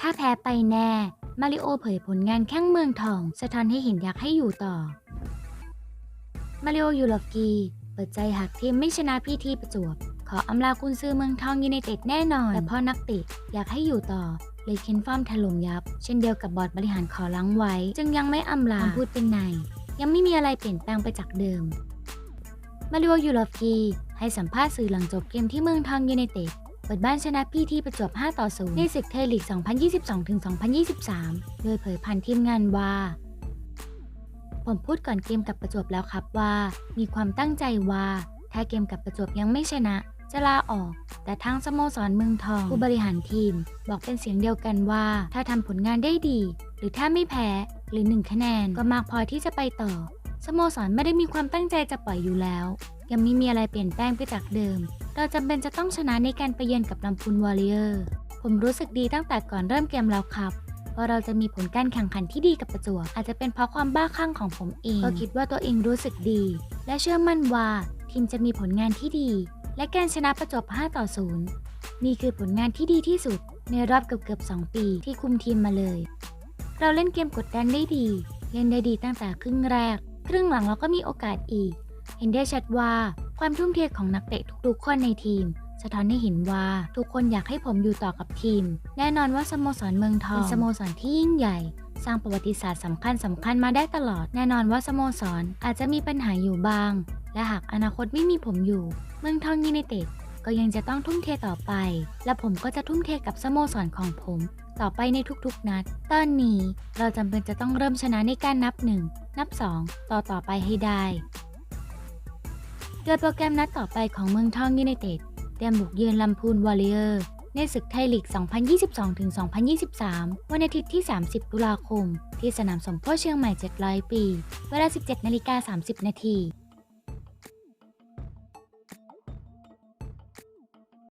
ถ้าแพ้ไปแน่ มาริโอเผยผลงานแข้งเมืองทอง สะท้อนให้เห็นอยากให้อยู่ต่อ มาริโอยูโรฟกี เปิดใจหากทีมไม่ชนะพีทีประจวบ ขออำลาคุณซื้อเมืองทองยูไนเต็ดแน่นอน แต่พ่อนักเตะอยากให้อยู่ต่อเลยเค้นฟอร์มถล่มยับ เช่นเดียวกับบอร์ดบริหารขอล้างไว้ จึงยังไม่อำลาคำพูดเป็นใน ยังไม่มีอะไรเปลี่ยนแปลงไปจากเดิม มาริโอยูโรฟกีให้สัมภาษณ์สื่อหลังจบเกมที่เมืองทองยูไนเต็ด เปิดบ้านชนะพี่ทีประจวบ 5 ต่อ 0 ในศึกไทยลีก 2022-2023 โดยเผยผ่านทีมงานว่า ผมพูดก่อนเกมกับประจวบแล้วครับว่า มีความตั้งใจว่า ถ้าเกมกับประจวบยังไม่ชนะ จะลาออก แต่ทางสโมสรเมืองทอง ผู้บริหารทีม บอกเป็นเสียงเดียวกันว่า ถ้าทำผลงานได้ดี หรือถ้าไม่แพ้หรือ1คะแนนก็มากพอที่จะไปต่อ สโมสรไม่ได้มีความตั้งใจจะปล่อยอยู่แล้ว ยังไม่มีอะไรเปลี่ยนแปลงไปจากเดิม เราจำเป็นจะต้องชนะในการไปเยือนกับลำพูนวอริเออร์ ผมรู้สึกดีตั้งแต่ก่อนเริ่มเกมแล้วครับว่าเราจะมีผลการแข่งขันที่ดีกับประจวบอาจจะเป็นเพราะความบ้าคลั่งของผมเอง ก็คิดว่าตัวเองรู้สึกดี และเชื่อมั่นว่าทีมจะมีผลงานที่ดี และการชนะประจวบ5ต่อ0นี่คือผลงานที่ดีที่สุด ในรอบเกือบๆ2ปีที่คุมทีมมาเลย เราเล่นเกมกดดันได้ดี เล่นได้ดีตั้งแต่ครึ่งแรก ครึ่งหลังเราก็มีโอกาสอีก เห็นได้ชัดว่าความทุ่มเทของนักเตะทุกๆคนในทีม สะท้อนให้เห็นว่าทุกคนอยากให้ผมอยู่ต่อกับทีม แน่นอนว่าสโมสรเมืองทองเป็นสโมสรที่ยิ่งใหญ่ สร้างประวัติศาสตร์สำคัญสำคัญมาได้ตลอด แน่นอนว่าสโมสรอาจจะมีปัญหาอยู่บ้าง และหากอนาคตไม่มีผมอยู่ เมืองทองยูไนเต็ด ก็ยังจะต้องทุ่มเทต่อไป และผมก็จะทุ่มเทกับสโมสรของผม ต่อไปในทุกๆนัด ตอนนี้เราจำเป็นจะต้องเริ่มชนะในการนับ 1 นับ 2 ต่อต่อไปให้ได้ โดยโปรแกรมนัดต่อไปของเมืองทองยูไนเต็ดเตรียมบุกเยือนลำพูนวอริเออร์ในศึกไทยลีก 2022-2023 วันอาทิตย์ที่ 30 ตุลาคม ที่สนามสมโพธิเชียงใหม่ 700 ปี เวลา 17นาฬิกา30 นาที